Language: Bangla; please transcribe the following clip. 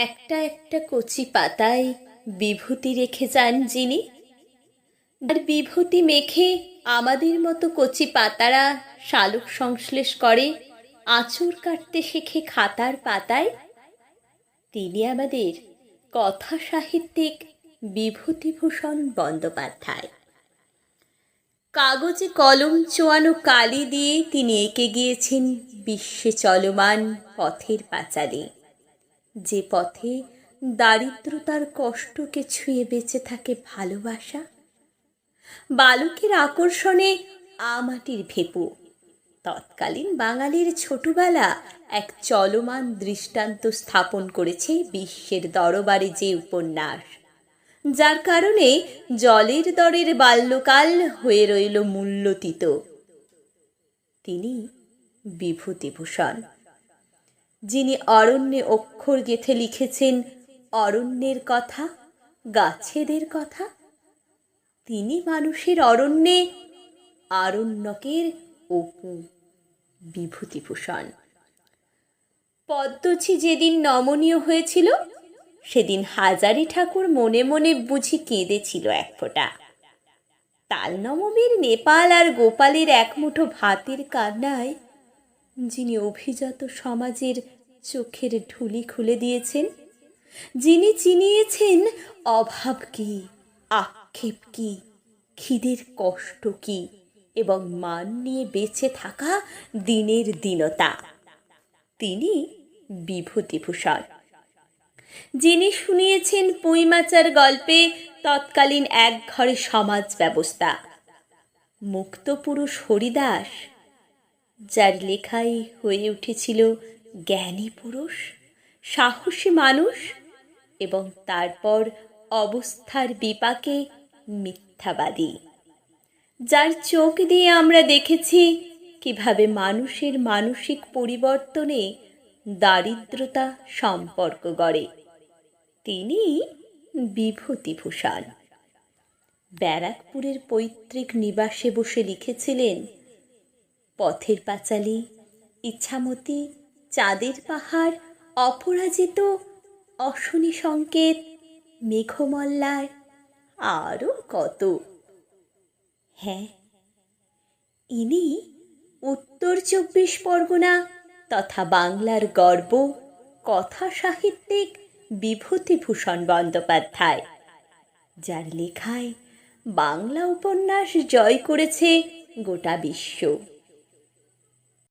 একটা একটা কচি পাতায় বিভূতি রেখে যান যিনি। আর বিভূতি মেখে আমাদের মতো কচি পাতারা শালুক সংশ্লেষ করে, আঁচড় কাটতে শেখে খাতার পাতায়। তিনি আমাদের কথা সাহিত্যিক বিভূতিভূষণ বন্দ্যোপাধ্যায়। কাগজে কলম চোয়ানো কালি দিয়ে তিনি এঁকে গিয়েছেন বিশ্বে চলমান পথের পাঁচালী। যে পথে দারিদ্রতার কষ্টকে ছুঁয়ে বেঁচে থাকে ভালোবাসা, বালকের আকর্ষণে আমাটির ভেপু। তৎকালীন বাঙালির ছোটবেলা এক চলমান দৃষ্টান্ত স্থাপন করেছে বিশ্বের দরবারে যে উপন্যাস। যার কারণে জলের দরের বাল্যকাল হয়ে রইল মূল্যতীত। তিনি বিভূতিভূষণ। যিনি অরণ্যে অক্ষর গেথে লিখেছেন অরণ্যের কথা, গাছেদের কথা। তিনি মানুষের অরণ্যে আরণ্যকের অপু বিভূতিভূষণ। পদ্মছি যেদিন নমনীয় হয়েছিল, সেদিন হাজারি ঠাকুর মনে মনে বুঝি কেঁদেছিল এক ফোঁটা। তাল নবমীর নেপাল আর গোপালের এক মুঠো ভাতের কান্নায় যিনি অভিজাত সমাজের চোখের ঢুলি খুলে দিয়েছেন, যিনি চিনিয়েছেন অভাব কি, আক্ষেপ কি, খিদের কষ্ট কি এবং মান নিয়ে বেঁচে থাকা দিনের দীনতা। তিনি বিভূতিভূষণ। যিনি শুনিয়েছেন পুঁইমাচার গল্পে তৎকালীন এক ঘরে সমাজ ব্যবস্থা। মুক্তপুরুষ হরিদাস যার লেখাই হয়ে উঠেছিল জ্ঞানী পুরুষ, সাহসী মানুষ এবং তারপর অবস্থার বিপাকে মিথ্যাবাদী। যার চোখ দিয়ে আমরা দেখেছি কীভাবে মানুষের মানসিক পরিবর্তনে দারিদ্রতা সম্পর্ক গড়ে। তিনি বিভূতিভূষণ। ব্যারাকপুরের পৈতৃক নিবাসে বসে লিখেছিলেন পথের পাঁচালী, ইচ্ছামতি, চাঁদের পাহাড়, অপরাজিত, অশনি সংকেত, মেঘমল্লার আরও কত। হ্যাঁ ইনি উত্তর চব্বিশ পরগনা তথা বাংলার গর্ব, কথা সাহিত্যিক বিভূতিভূষণ বন্দ্যোপাধ্যায়, যার লেখায় বাংলা উপন্যাস জয় করেছে গোটা বিশ্ব।